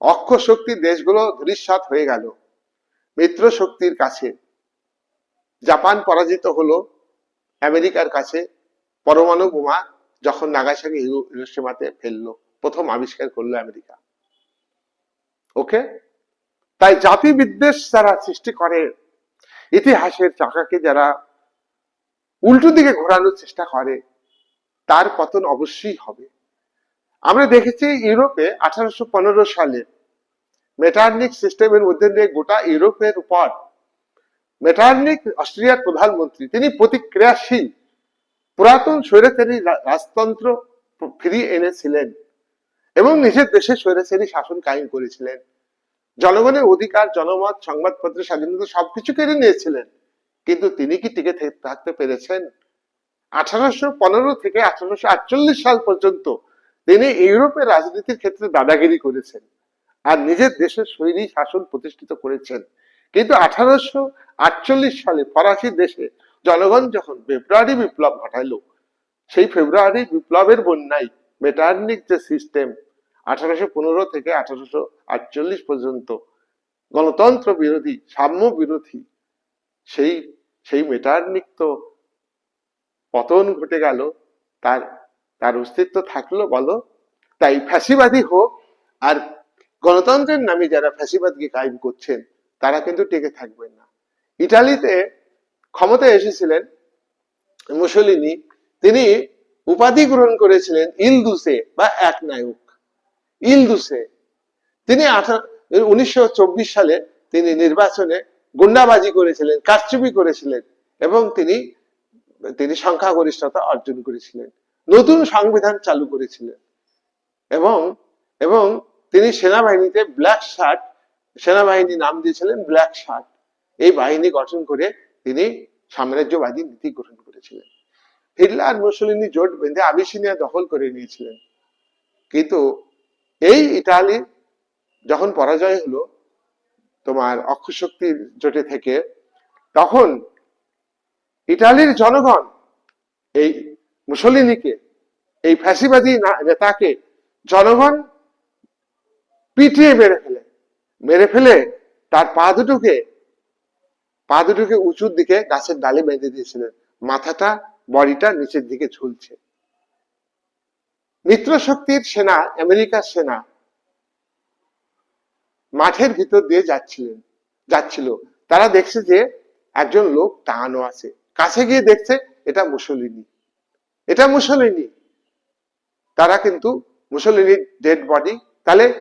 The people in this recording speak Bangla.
অক্ষ শক্তির দেশগুলো ধূলিসাৎ হয়ে গেল। মিত্র শক্তির কাছে। জাপান পরাজিত হলো আমেরিকার কাছে। পরমাণু বোমা যখন নাগাসাকি হিরো- হিরোশিমাতে ফেলল, প্রথম আবিষ্কার করল আমেরিকা। ওকে? তাই জাতি বিদ্বেষ যারা সৃষ্টি করে, ইতিহাসের চাকাকে যারা উল্টো দিকে ঘোরানোর চেষ্টা করে, তার পতন অবশ্যই হবে। আমরা দেখেছি ইউরোপে আঠারোশো পনেরো সালে মেটার্নিক সিস্টেমের মধ্যে দিয়ে গোটা ইউরোপের উপর মেটার্নিক অস্ট্রিয়ার প্রধানমন্ত্রী, তিনি প্রতিক্রিয়াশীল। পুরাতন স্বৈরাচারী রাজতন্ত্র ফিরিয়ে এনেছিলেন এবং নিজের দেশে স্বৈরাচারী শাসন কায়েম করেছিলেন। জনগণের অধিকার, জনমত, সংবাদপত্রের স্বাধীনতা সবকিছু কেড়ে নিয়েছিলেন। কিন্তু তিনি কি টিকে থাকতে পেরেছেন? আঠারোশো পনেরো থেকে আঠারোশো আটচল্লিশ সাল পর্যন্ত তিনি ইউরোপের রাজনীতির ক্ষেত্রে দাদাগিরি করেছেন আর নিজের দেশের শৈলী শাসন প্রতিষ্ঠিত করেছেন। কিন্তু আঠারোশো আটচল্লিশ সালে ফরাসি দেশে জনগণ যখন ফেব্রুয়ারি বিপ্লব ঘটাইলো সেই ফেব্রুয়ারি বিপ্লবের বন্যায় মেটার্নিক যে সিস্টেম, আঠারোশো পনেরো থেকে আঠারোশো আটচল্লিশ পর্যন্ত গণতন্ত্র বিরোধী, সাম্য বিরোধী, সেই সেই মেটার্নিক তো পতন ঘটে গেল, তার তার অস্তিত্ব থাকল বলো। তাই ফ্যাসিবাদী হোক আর গণতন্ত্রের নামে যারা ফ্যাসিবাদকে কায়েম করছেন, তারা কিন্তু টেকে থাকবেন না। ইটালিতে ক্ষমতায় এসেছিলেন মুসলিনি। তিনি উপাধি গ্রহণ করেছিলেন ইলদুসে বা এক নায়ক। ইলদুসে। তিনি উনিশশো সালে তিনি নির্বাচনে গুন্ডাবাজি করেছিলেন, কারচুপি করেছিলেন এবং তিনি তিনি সংখ্যাগরিষ্ঠতা অর্জন করেছিলেন। নতুন সংবিধান চালু করেছিলেন। এবং এবং তিনি সেনাবাহিনীতে ব্ল্যাক শার্ট সেনাবাহিনী নাম দিয়েছিলেন ব্ল্যাক শার্ট। এই বাহিনী গঠন করে তিনি সাম্রাজ্যবাদী নীতি গ্রহণ করেছিলেন। হিটলার মুসলিনি জোট বেঁধে আবিসিনিয়া দখল করে নিয়েছিলেন। কিন্তু এই ইটালি যখন পরাজয় হলো, তোমার অক্ষশক্তির জোটে থেকে, তখন ইটালির জনগণ এই মুসলিনিকে এই ফ্যাসিবাদী নেতাকে জনগণ পিটিয়ে মেরে ফেলে। মেরে ফেলে তার পা দুটোকে পা দুটোকে উঁচুর দিকে গাছের ডালে বেঁধে দিয়েছিলেন। মাথাটা, বডিটা নিচের দিকে ঝুলছে। মিত্র শক্তির সেনা, আমেরিকার সেনা, মাঠের ভিতর দিয়ে যাচ্ছিলেন, যাচ্ছিল। তারা দেখছে যে একজন লোক টাঙানো আছে। কাছে গিয়ে দেখছে এটা মুসলিনি এটা মুসলিনী তারা কিন্তু মুসলিনির ডেড বডি তাহলে